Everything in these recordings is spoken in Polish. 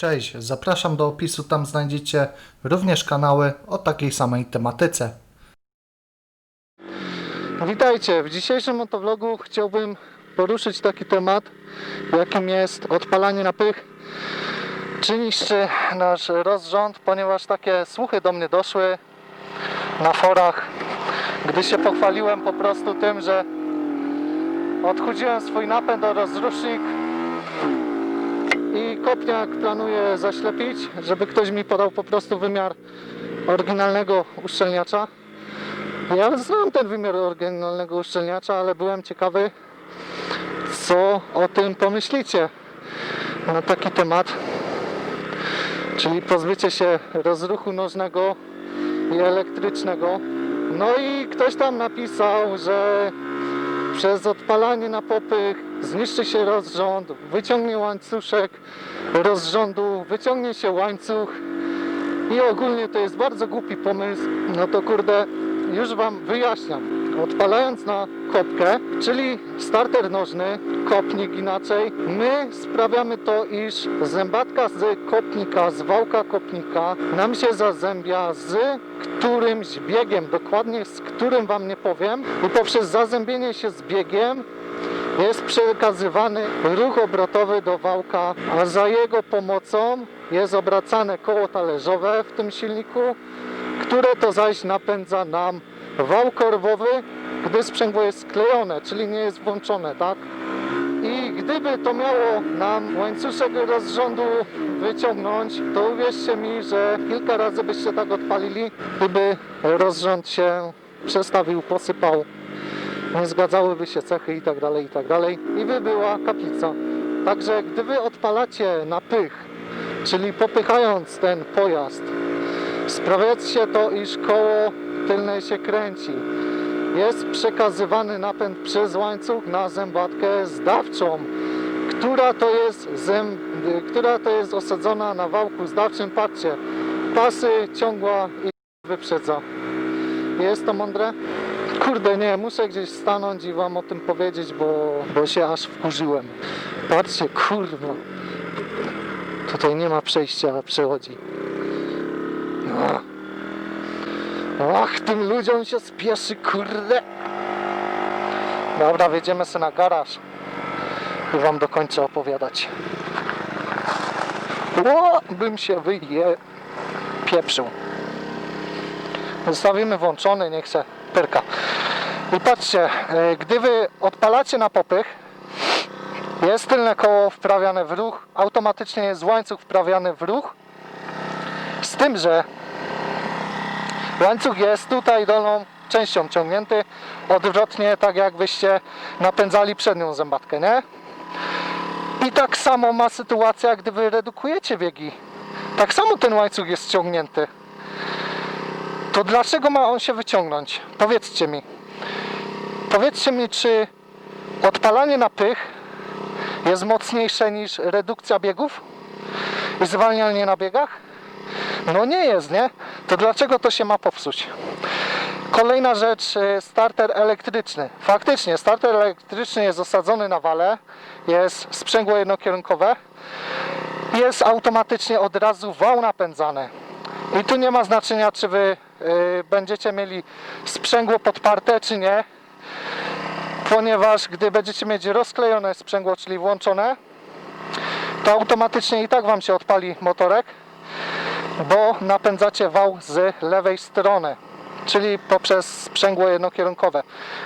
Cześć, zapraszam do opisu, tam znajdziecie również kanały o takiej samej tematyce. Witajcie, w dzisiejszym motovlogu chciałbym poruszyć taki temat, jakim jest odpalanie na pych. Czy niszczy nasz rozrząd, ponieważ takie słuchy do mnie doszły na forach, gdy się pochwaliłem po prostu tym, że odchudziłem swój napęd o rozrusznik i kopniak planuję zaślepić, żeby ktoś mi podał po prostu wymiar oryginalnego uszczelniacza. Ja znam ten wymiar oryginalnego uszczelniacza, ale byłem ciekawy, co o tym pomyślicie na taki temat. Czyli pozbycie się rozruchu nożnego i elektrycznego. No i ktoś tam napisał, że przez odpalanie na popych zniszczy się rozrząd, wyciągnie łańcuszek rozrządu, wyciągnie się łańcuch i ogólnie to jest bardzo głupi pomysł. No to kurde, już Wam wyjaśniam. Odpalając na kopkę, czyli starter nożny, kopnik inaczej, my sprawiamy to, iż zębatka z kopnika, z wałka kopnika nam się zazębia z którymś biegiem, dokładnie z którym Wam nie powiem. I poprzez zazębienie się z biegiem jest przekazywany ruch obrotowy do wałka, a za jego pomocą jest obracane koło talerzowe w tym silniku, które to zaś napędza nam wał korwowy, gdy sprzęgło jest sklejone, czyli nie jest włączone, tak? I gdyby to miało nam łańcuszek rozrządu wyciągnąć, to uwierzcie mi, że kilka razy byście tak odpalili, gdyby rozrząd się przestawił, posypał, nie zgadzałyby się cechy i tak dalej, i tak dalej, i by była kaplica. Także gdy wy odpalacie na pych, czyli popychając ten pojazd, sprawiacie to, iż koło tylne się kręci. Jest przekazywany napęd przez łańcuch na zębatkę zdawczą, która to jest, zęb, która to jest osadzona na wałku zdawczym. Patrzcie, pasy ciągła i wyprzedza. Jest to mądre? Kurde, nie, muszę gdzieś stanąć i wam o tym powiedzieć, bo, bo się aż wkurzyłem. Patrzcie, kurwa. Tutaj nie ma przejścia, przechodzi. Ach, tym ludziom się spieszy, kurde. Dobra, wjedziemy sobie na garaż i wam dokończę opowiadać. O, bym się wyje pieprzył. Zostawimy włączony, niech se pyrka. I patrzcie, e, gdy wy odpalacie na popych, jest tylne koło wprawiane w ruch, automatycznie jest łańcuch wprawiany w ruch, z tym, że łańcuch jest tutaj dolną częścią ciągnięty, odwrotnie tak jakbyście napędzali przednią zębatkę, nie? I tak samo ma sytuacja, gdy wy redukujecie biegi. Tak samo ten łańcuch jest ciągnięty. To dlaczego ma on się wyciągnąć? Powiedzcie mi. Powiedzcie mi, czy odpalanie na pych jest mocniejsze niż redukcja biegów i zwalnianie na biegach? No nie jest, nie? To dlaczego to się ma popsuć? Kolejna rzecz, y, starter elektryczny. Faktycznie, starter elektryczny jest osadzony na wale, jest sprzęgło jednokierunkowe, jest automatycznie od razu wał napędzany. I tu nie ma znaczenia, czy wy y, będziecie mieli sprzęgło podparte, czy nie, ponieważ gdy będziecie mieć rozklejone sprzęgło, czyli włączone, to automatycznie i tak wam się odpali motorek, bo napędzacie wał z lewej strony, czyli poprzez sprzęgło jednokierunkowe.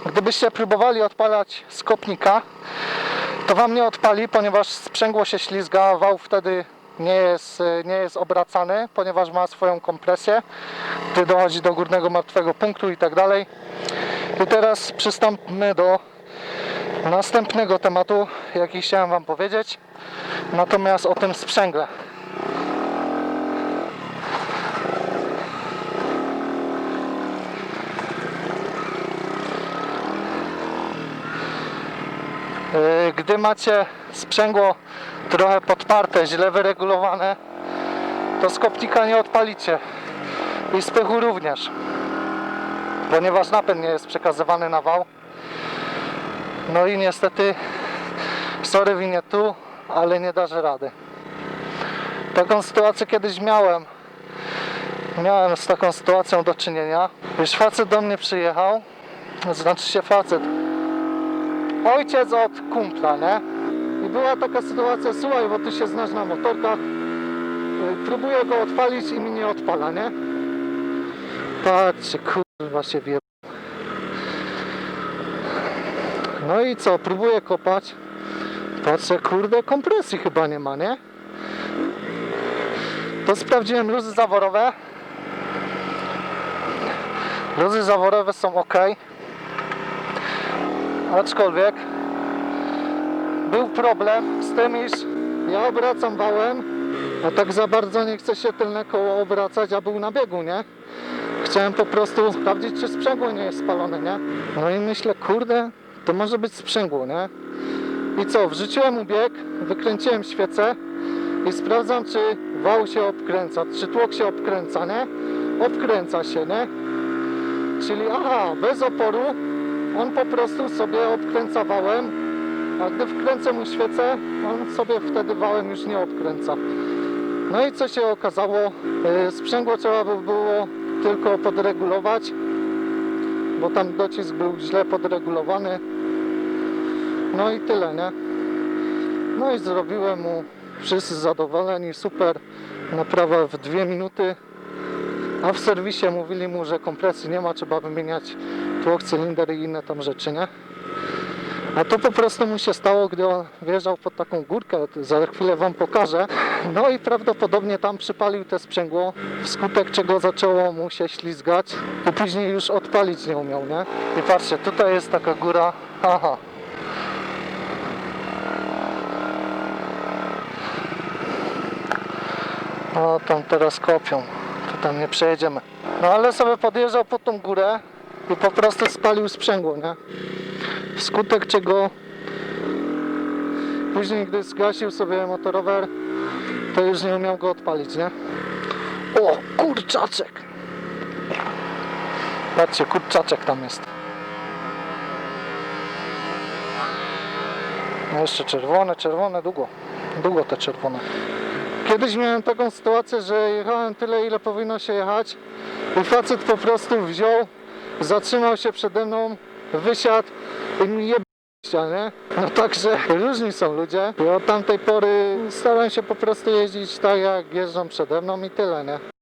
Gdybyście próbowali odpalać z kopnika, to wam nie odpali, ponieważ sprzęgło się ślizga, wał wtedy nie jest, nie jest obracany, ponieważ ma swoją kompresję, gdy dochodzi do górnego martwego punktu i tak dalej. I teraz przystąpmy do następnego tematu, jaki chciałem wam powiedzieć, natomiast o tym sprzęgle. Gdy macie sprzęgło trochę podparte, źle wyregulowane, to z kopnika nie odpalicie i z również, ponieważ napęd nie jest przekazywany na wał. No i niestety, sorry winie tu, ale nie darzy rady. Taką sytuację kiedyś miałem. Miałem z taką sytuacją do czynienia. Już facet do mnie przyjechał. Znaczy się facet. Ojciec od kumpla, nie? I była taka sytuacja, słuchaj, bo ty się znasz na motorkach. Próbuję go odpalić i mi nie odpala, nie? Patrzcie, kurwa się wie. No i co, próbuję kopać. Patrzę, kurde, kompresji chyba nie ma, nie? To sprawdziłem luzy zaworowe. Luzy zaworowe są ok. Aczkolwiek był problem z tym, iż ja obracam wałem, a tak za bardzo nie chce się tylne koło obracać, a był na biegu, nie? Chciałem po prostu sprawdzić, czy sprzęgło nie jest spalone, nie? No i myślę, kurde, to może być sprzęgło, nie? I co, wrzuciłem mu bieg, wykręciłem świecę i sprawdzam, czy wał się obkręca, czy tłok się obkręca, nie? Obkręca się, nie? Czyli aha, bez oporu on po prostu sobie obkręca wałem, a gdy wkręcę mu świecę, on sobie wtedy wałem już nie obkręca. No i co się okazało? Yy, Sprzęgło trzeba by było tylko podregulować, bo tam docisk był źle podregulowany. No i tyle, nie? No i zrobiłem mu, wszyscy zadowoleni, super, naprawa w dwie minuty. A w serwisie mówili mu, że kompresji nie ma, trzeba wymieniać tłok, cylinder i inne tam rzeczy, nie? A to po prostu mu się stało, gdy on wjeżdżał pod taką górkę, za chwilę wam pokażę. No i prawdopodobnie tam przypalił te sprzęgło, wskutek czego zaczęło mu się ślizgać i później już odpalić nie umiał, nie? I patrzcie, tutaj jest taka góra, aha. No tam teraz kopią, to tam nie przejedziemy. No ale sobie podjeżdżał pod tą górę i po prostu spalił sprzęgło, nie? Wskutek czego później gdy zgasił sobie motorower, to już nie umiał go odpalić, nie? O, kurczaczek! Patrzcie, kurczaczek tam jest. No jeszcze czerwone, czerwone, długo. Długo te czerwone. Kiedyś miałem taką sytuację, że jechałem tyle, ile powinno się jechać i facet po prostu wziął, zatrzymał się przede mną, wysiadł i mi je nie? No także różni są ludzie i od tamtej pory starałem się po prostu jeździć tak jak jeżdżą przede mną i tyle, nie?